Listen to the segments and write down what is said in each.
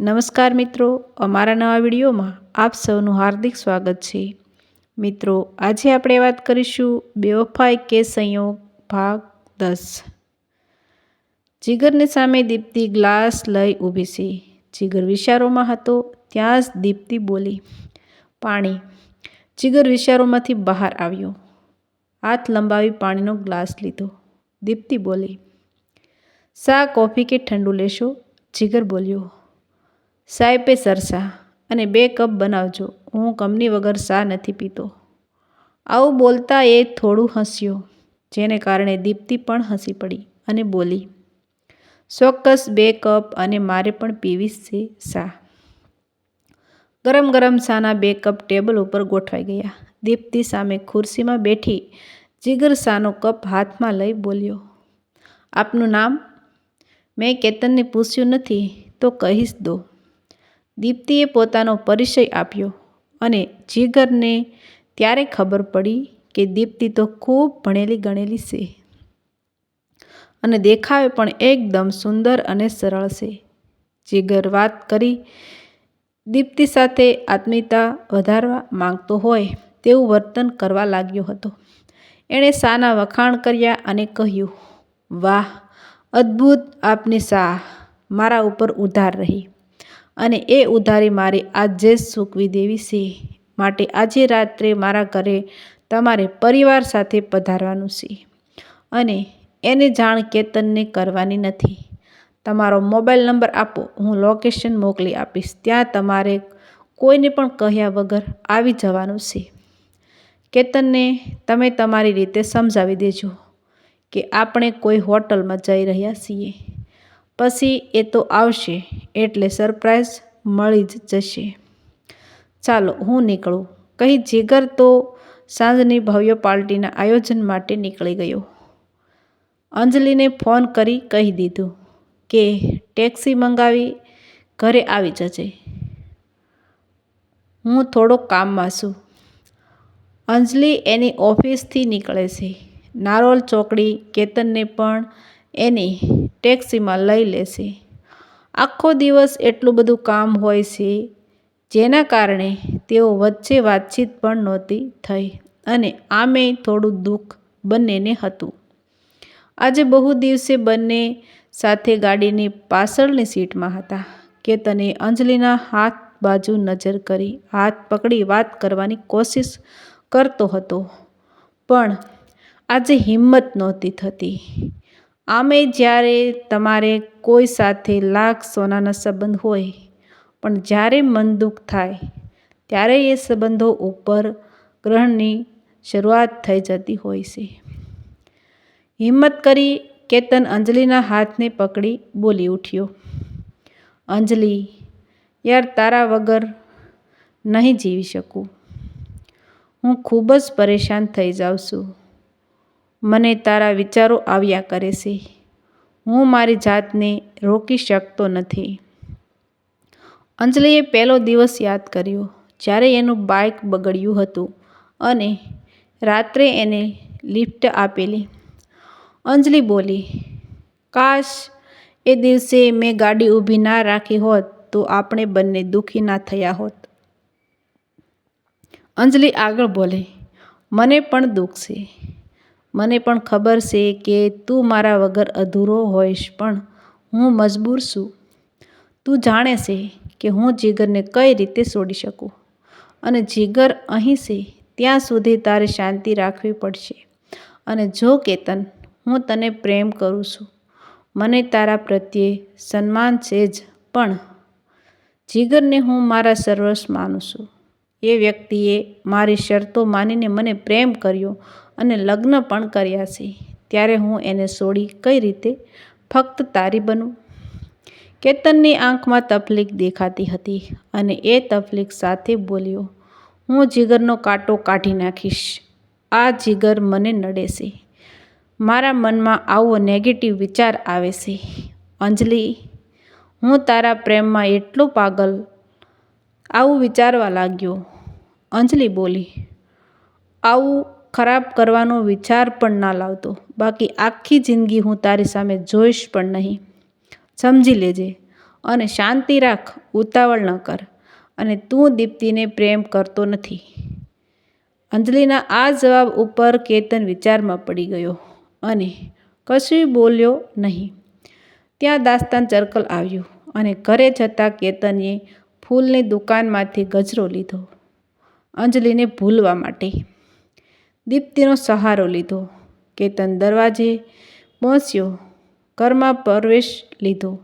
નમસ્કાર મિત્રો, અમારા નવા વિડીયોમાં આપ સૌનું હાર્દિક સ્વાગત છે. મિત્રો, આજે આપણે વાત કરીશું બેવફાઈ કે સંયોગ ભાગ દસ. જીગરની સામે દીપ્તિ ગ્લાસ લઈ ઊભી છે. જીગર વિચારોમાં હતો, ત્યાં જ દીપ્તિ બોલી, પાણી. જીગર વિચારોમાંથી બહાર આવ્યો. હાથ લંબાવી પાણીનો ગ્લાસ લીધો. દીપ્તિ બોલી શા કોફી કે ઠંડુ લેશો? જીગર બોલ્યો સાહેબે સરસા અને બે કપ બનાવજો. હું કમની વગર શા નથી પીતો. આવું બોલતા એ થોડું હસ્યો, જેને કારણે દીપ્તિ પણ હસી પડી અને બોલી, ચોક્કસ બે કપ અને મારે પણ પીવી છે શા ગરમ ગરમ શાના બે કપ ટેબલ ઉપર ગોઠવાઈ ગયા. દીપ્તિ સામે ખુરશીમાં બેઠી જીગર શાનો કપ હાથમાં લઈ બોલ્યો, આપનું નામ? મેં કેતનને પૂછ્યું નથી, તો કહીશ દો. દીપ્તિએ પોતાનો પરિચય આપ્યો અને જીગરને ત્યારે ખબર પડી કે દીપ્તિ તો ખૂબ ભણેલી ગણેલી છે. અને દેખાવે પણ એકદમ સુંદર અને સરળ છે. જીગર વાત કરી દીપ્તિ સાથે આત્મીયતા વધારવા માંગતો હોય તેવું વર્તન કરવા લાગ્યો હતો. એણે શાના વખાણ કર્યા અને કહ્યું, વાહ, અદ્ભુત આપની શાહ મારા ઉપર ઉધાર રહી. અને એ ઉધારી મારી આજે જ ચૂકવી દેવી છે. માટે આજે રાત્રે મારા ઘરે તમારે પરિવાર સાથે પધારવાનું છે. અને એને જાણ કેતનને કરવાની નથી. તમારો મોબાઈલ નંબર આપો, હું લોકેશન મોકલી આપીશ. ત્યાં તમારે કોઈને પણ કહ્યા વગર આવી જવાનું છે. કેતનને તમે તમારી રીતે સમજાવી દેજો કે આપણે કોઈ હોટલમાં જઈ રહ્યા છીએ. પછી એ તો આવશે, એટલે સરપ્રાઈઝ મળી જ જશે. ચાલો હું નીકળું. કહી જીગર તો સાંજની ભવ્ય પાર્ટીના આયોજન માટે નીકળી ગયો. અંજલિને ફોન કરી કહી દીધું કે ટેક્સી મંગાવી ઘરે આવી જજે. હું થોડો કામમાં છું. અંજલિ એની ઓફિસથી નીકળે છે. નારોલ ચોકડી કેતનને પણ એની ટેક્સીમાં લઈ લેશે આખો દિવસ એટલું બધું કામ હોય છે, જેના કારણે તેઓ વચ્ચે વાતચીત પણ નહોતી થઈ અને આમે થોડું દુઃખ બંનેને હતું. આજે બહુ દિવસે બંને સાથે ગાડીની પાછળની સીટમાં હતા. કેતને અંજલિના હાથ બાજુ નજર કરી હાથ પકડી વાત કરવાની કોશિશ કરતો હતો, પણ આજે હિંમત નહોતી થતી. આમે જ્યારે તમારે કોઈ સાથે લાખ સોનાના સંબંધ હોય, પણ જ્યારે મન દુઃખ થાય, ત્યારે એ સંબંધો ઉપર ગ્રહણની શરૂઆત થઈ જતી હોય છે. હિંમત કરી કેતન અંજલિના હાથને પકડી બોલી ઉઠ્યો. અંજલિ, યાર તારા વગર નહીં જીવી શકું. હું ખૂબ જ પરેશાન થઈ જાઉં છું. મને તારા વિચારો આવ્યા કરે છે. હું મારી જાતને રોકી શકતો નથી. અંજલિએ પહેલો દિવસ યાદ કર્યો, જ્યારે એનું બાઇક બગડ્યું હતું અને રાત્રે એને લિફ્ટ આપેલી. અંજલિ બોલી, કાશ એ દિવસે મેં ગાડી ઊભી ના રાખી હોત તો આપણે બંને દુઃખી ના થયા હોત. અંજલિ આગળ બોલે, મને પણ દુઃખ છે. મને પણ ખબર છે કે તું મારા વગર અધૂરો હોઈશ, પણ હું મજબૂર છું. તું જાણે છે કે હું જીગરને કઈ રીતે છોડી શકું અને જીગર અહીં છે, ત્યાં સુધી તારે શાંતિ રાખવી પડશે. અને જો કેતન, હું તને પ્રેમ કરું છું. મને તારા પ્રત્યે સન્માન છે જ, પણ જીગરને હું મારા સર્વસ્વ માનું છું. એ વ્યક્તિએ મારી શરતો માનીને મને પ્રેમ કર્યો અને લગ્ન પણ કર્યા છે. ત્યારે હું એને છોડી કઈ રીતે? ફક્ત તારી બનું. કેતનની આંખમાં તકલીફ દેખાતી હતી અને એ તકલીફ સાથે બોલ્યો, હું જીગરનો કાંટો કાઢી નાખીશ. આ જીગર મને નડે છે. મારા મનમાં આવો નેગેટિવ વિચાર આવે છે. અંજલિ, હું તારા પ્રેમમાં એટલો પાગલ આવું વિચારવા લાગ્યો. અંજલિ બોલી, આવું ખરાબ કરવાનો વિચાર પણ ના લાવતો. બાકી આખી જિંદગી હું તારી સામે જોઈશ પણ નહીં. સમજી લેજે અને શાંતિ રાખ, ઉતાવળ ન કર અને તું દીપ્તિને પ્રેમ કરતો નથી. અંજલિના આ જવાબ ઉપર કેતન વિચારમાં પડી ગયો અને કશું બોલ્યો નહીં. ત્યાં દાસ્તાન ચરકલ આવ્યું અને ઘરે જતાં કેતનએ ફૂલની દુકાનમાંથી ગજરો લીધો, અંજલિને ભૂલવા માટે. દીપ્તિનો સહારો લીધો, કેતન દરવાજે પહોંચ્યો, ઘરમાં પ્રવેશ લીધો.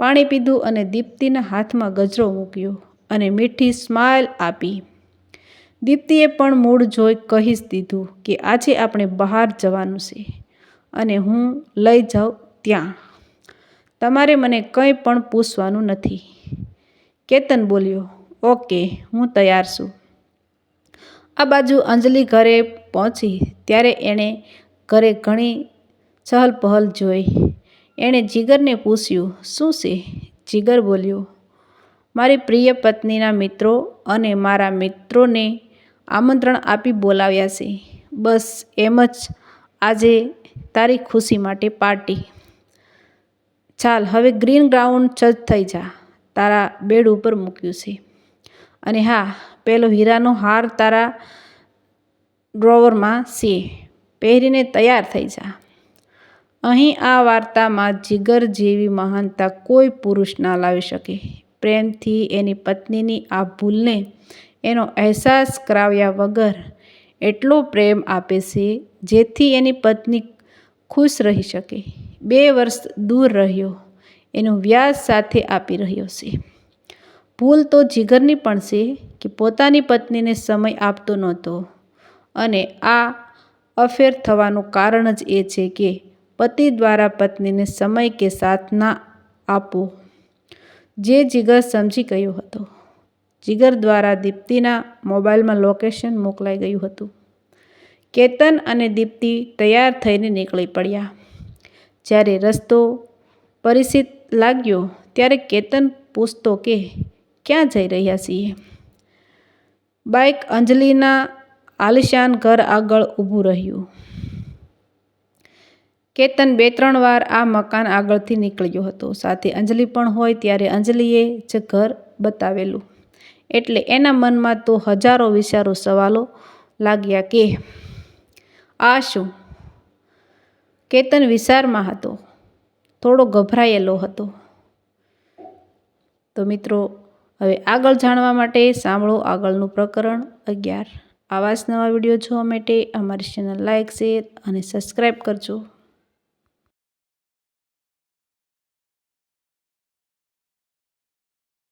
પાણી પીધું અને દીપ્તિના હાથમાં ગજરો મૂક્યો અને મીઠી સ્માઇલ આપી. દીપ્તિએ પણ મૂળ જોઈ કહી દીધું કે આજે આપણે બહાર જવાનું છે અને હું લઈ જાઉં ત્યાં. તમારે મને કંઈ પણ પૂછવાનું નથી. કેતન બોલ્યો, ઓકે, હું તૈયાર છું. આ બાજુ અંજલિ ઘરે પહોંચી, ત્યારે એણે ઘરે ઘણી ચહલપહલ જોઈ. એણે જીગરને પૂછ્યું, શું છે? જીગર બોલ્યો, મારી પ્રિય પત્નીના મિત્રો અને મારા મિત્રોને આમંત્રણ આપી બોલાવ્યા છે. બસ એમ જ આજે તારી ખુશી માટે પાર્ટી. ચાલ, હવે ગ્રીન ગ્રાઉન્ડ ચજ થઈ જા. તારા બેડ ઉપર મૂક્યું છે. અને હા, પેલો હીરાનો હાર તારા ડ્રોવરમાં છે. પહેરીને તૈયાર થઈ જા. અહીં આ વાર્તામાં જીગર જેવી મહાનતા કોઈ પુરુષ ના લાવી શકે. પ્રેમથી એની પત્નીની આ ભૂલને એનો અહેસાસ કરાવ્યા વગર એટલો પ્રેમ આપે છે, જેથી એની પત્ની ખુશ રહી શકે. બે વર્ષ દૂર રહ્યો. એનું વ્યાજ સાથે આપી રહ્યો છે. ભૂલ તો જીગરની પણ છે કે પોતાની પત્નીને સમય આપતો નહોતો અને આ અફેર થવાનું કારણ જ એ છે કે પતિ દ્વારા પત્નીને સમય કે સાથ ના આપવો જે જીગર સમજી ગયો હતો. જીગર દ્વારા દીપ્તિના મોબાઈલમાં લોકેશન મોકલાઈ ગયું હતું. કેતન અને દીપ્તિ તૈયાર થઈને નીકળી પડ્યા. જ્યારે રસ્તો પરિચિત લાગ્યો ત્યારે કેતન પૂછતો કે, ક્યાં જઈ રહ્યા છીએ? બાઇક અંજલિના આલિશાન ઘર આગળ ઊભું રહ્યું. કેતન બે ત્રણ વાર આ મકાન આગળથી નીકળ્યો હતો. સાથે અંજલિ પણ હોય ત્યારે અંજલિએ જ ઘર બતાવેલું. એટલે એના મનમાં તો હજારો વિચારો, સવાલો લાગ્યા કે, આ શું? કેતન વિચારમાં હતો. થોડો ગભરાયેલો હતો. તો મિત્રો, હવે આગળ જાણવા માટે સાંભળો આગળનું પ્રકરણ અગિયાર. આવા જ નવા વીડિયો જોવા માટે અમારી ચેનલ લાઇક શેર અને સબસ્ક્રાઈબ કરજો.